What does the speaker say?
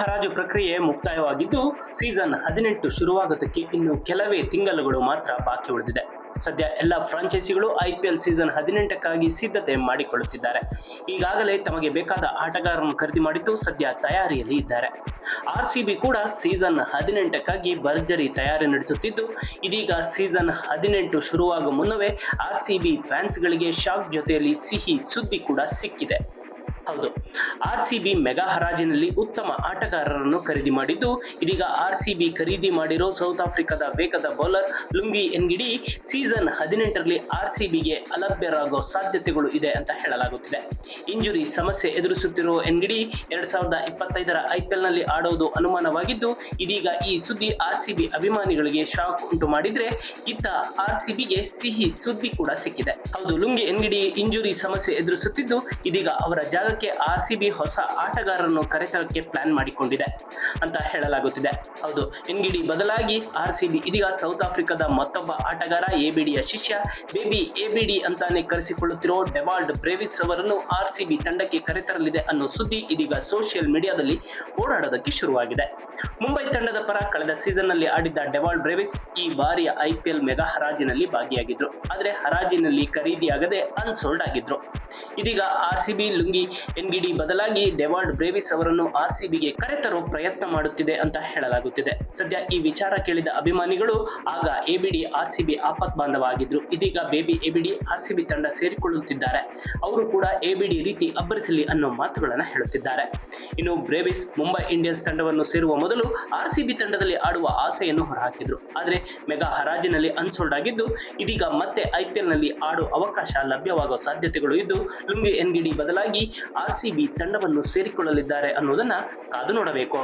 ಹರಾಜು ಪ್ರಕ್ರಿಯೆ ಮುಕ್ತಾಯವಾಗಿದ್ದು ಸೀಸನ್ ಹದಿನೆಂಟು ಶುರುವಾಗೋದಕ್ಕೆ ಇನ್ನು ಕೆಲವೇ ತಿಂಗಳುಗಳು ಮಾತ್ರ ಬಾಕಿ ಉಳಿದಿದೆ. ಸದ್ಯ ಎಲ್ಲ ಫ್ರಾಂಚೈಸಿಗಳು ಐಪಿಎಲ್ ಸೀಸನ್ ಹದಿನೆಂಟಕ್ಕಾಗಿ ಸಿದ್ಧತೆ ಮಾಡಿಕೊಳ್ಳುತ್ತಿದ್ದಾರೆ. ಈಗಾಗಲೇ ತಮಗೆ ಬೇಕಾದ ಆಟಗಾರರನ್ನು ಖರೀದಿ ಮಾಡಿದ್ದು ಸದ್ಯ ತಯಾರಿಯಲ್ಲಿ ಇದ್ದಾರೆ. ಆರ್ ಸಿ ಬಿ ಕೂಡ ಸೀಸನ್ ಹದಿನೆಂಟಕ್ಕಾಗಿ ಭರ್ಜರಿ ತಯಾರಿ ನಡೆಸುತ್ತಿದ್ದು, ಇದೀಗ ಸೀಸನ್ ಹದಿನೆಂಟು ಶುರುವಾಗುವ ಮುನ್ನವೇ ಆರ್ ಸಿ ಬಿ ಫ್ಯಾನ್ಸ್ಗಳಿಗೆ ಶಾಕ್ ಜೊತೆಯಲ್ಲಿ ಸಿಹಿ ಸುದ್ದಿ ಕೂಡ ಸಿಕ್ಕಿದೆ. ಹೌದು. ಆರ್ ಸಿ ಬಿ ಮೆಗಾ ಹರಾಜಿನಲ್ಲಿ ಉತ್ತಮ ಆಟಗಾರರನ್ನು ಖರೀದಿ ಮಾಡಿದ್ದು, ಇದೀಗ ಆರ್ ಸಿ ಬಿ ಖರೀದಿ ಮಾಡಿರೋ ಸೌತ್ ಆಫ್ರಿಕಾದ ವೇಗದ ಬೌಲರ್ ಲುಂಗಿ ಎನ್ಗಿಡಿ ಸೀಸನ್ ಹದಿನೆಂಟರಲ್ಲಿ ಆರ್ ಸಿ ಬಿಗೆ ಅಲಭ್ಯರಾಗೋ ಸಾಧ್ಯತೆಗಳು ಇದೆ ಅಂತ ಹೇಳಲಾಗುತ್ತಿದೆ. ಇಂಜುರಿ ಸಮಸ್ಯೆ ಎದುರಿಸುತ್ತಿರುವ ಎನ್ಗಿಡಿ ಎರಡ್ ಸಾವಿರದ ಇಪ್ಪತ್ತೈದರ ಐಪಿಎಲ್ನಲ್ಲಿ ಆಡೋದು ಅನುಮಾನವಾಗಿದ್ದು, ಇದೀಗ ಈ ಸುದ್ದಿ ಆರ್ ಸಿ ಬಿ ಅಭಿಮಾನಿಗಳಿಗೆ ಶಾಕ್ ಉಂಟು ಮಾಡಿದ್ರೆ ಇತ್ತ ಆರ್ ಸಿ ಬಿಗೆ ಸಿಹಿ ಸುದ್ದಿ ಕೂಡ ಸಿಕ್ಕಿದೆ. ಹೌದು ಲುಂಗಿ ಎನ್ಗಿಡಿ ಇಂಜುರಿ ಸಮಸ್ಯೆ ಎದುರಿಸುತ್ತಿದ್ದು, ಇದೀಗ ಅವರ ಜಾಗಕ್ಕೆ ಆರ್ ಸಿ ಹೊಸ ಆಟಗಾರರನ್ನು ಕರೆತರಕ್ಕೆ ಪ್ಲಾನ್ ಮಾಡಿಕೊಂಡಿದೆ ಅಂತ ಹೇಳಲಾಗುತ್ತಿದೆ. ಹೌದು ಎನ್ಗಿಡಿ ಬದಲಾಗಿ ಆರ್ ಸಿ ಇದೀಗ ಸೌತ್ ಆಫ್ರಿಕಾದ ಮತ್ತೊಬ್ಬ ಆಟಗಾರ ಎಬಿಡಿಯ ಶಿಷ್ಯ, ಬೇಬಿ ಎಬಿಡಿ ಅಂತಾನೆ ಕರೆಸಿಕೊಳ್ಳುತ್ತಿರೋ ಡೆವಾಲ್ಡ್ ಬ್ರೇವಿಸ್ ಅವರನ್ನು ಆರ್ ಸಿ ತಂಡಕ್ಕೆ ಕರೆತರಲಿದೆ ಅನ್ನೋ ಸುದ್ದಿ ಇದೀಗ ಸೋಷಿಯಲ್ ಮೀಡಿಯಾದಲ್ಲಿ ಓಡಾಡೋದಕ್ಕೆ ಶುರುವಾಗಿದೆ. ಮುಂಬೈ ತಂಡದ ಪರ ಕಳೆದ ಸೀಸನ್ನಲ್ಲಿ ಆಡಿದ್ದ ಡೆವಾಲ್ಡ್ ಬ್ರೇವಿಸ್ ಈ ಬಾರಿಯ ಐಪಿಎಲ್ ಮೆಗಾ ಹರಾಜಿನಲ್ಲಿ ಭಾಗಿಯಾಗಿದ್ರು. ಆದರೆ ಹರಾಜಿನಲ್ಲಿ ಖರೀದಿಯಾಗದೆ ಅನ್ಸೋಲ್ಡ್ ಆಗಿದ್ರು. ಇದೀಗ ಆರ್ ಸಿ ಲುಂಗಿ ಎನ್ಗಿಡಿ ಬದಲಾಗಿ ಡೆವಾಲ್ಡ್ ಬ್ರೇವಿಸ್ ಅವರನ್ನು ಆರ್ ಸಿ ಬಿಗೆ ಕರೆತರೋ ಪ್ರಯತ್ನ ಮಾಡುತ್ತಿದೆ ಅಂತ ಹೇಳಲಾಗುತ್ತಿದೆ. ಸದ್ಯ ಈ ವಿಚಾರ ಕೇಳಿದ ಅಭಿಮಾನಿಗಳು, ಆಗ ಎಬಿಡಿ ಆರ್ ಸಿಬಿ ಆಪತ್ ಬಾಂಧವ ಆಗಿದ್ರು ಇದೀಗ baby ABD R C B ತಂಡ ಸೇರಿಕೊಳ್ಳುತ್ತಿದ್ದಾರೆ. ಅವರು ಕೂಡ ಎಬಿಡಿ ರೀತಿ ಅಬ್ಬರಿಸಲಿ ಅನ್ನೋ ಮಾತುಗಳನ್ನು ಹೇಳುತ್ತಿದ್ದಾರೆ. ಇನ್ನು ಬ್ರೇವಿಸ್ ಮುಂಬೈ ಇಂಡಿಯನ್ಸ್ ತಂಡವನ್ನು ಸೇರುವ ಮೊದಲು ಆರ್ ಸಿ ಬಿ ತಂಡದಲ್ಲಿ ಆಡುವ ಆಸೆಯನ್ನು ಹೊರಹಾಕಿದ್ರು. ಆದರೆ ಮೆಗಾ ಹರಾಜಿನಲ್ಲಿ ಅನ್ಸೋಲ್ಡ್ ಆಗಿದ್ದು, ಇದೀಗ ಮತ್ತೆ ಐಪಿಎಲ್ನಲ್ಲಿ ಆಡುವ ಅವಕಾಶ ಲಭ್ಯವಾಗುವ ಸಾಧ್ಯತೆಗಳು ಇದ್ದು, ಲುಂಗಿ ಎನ್ಗಿಡಿ ಬದಲಾಗಿ ಆರ್ ಸಿ ಬಿ ತಂಡವನ್ನು ಸೇರಿಕೊಳ್ಳಲಿದ್ದಾರೆ ಅನ್ನೋದನ್ನ ಕಾದು ನೋಡಬೇಕು.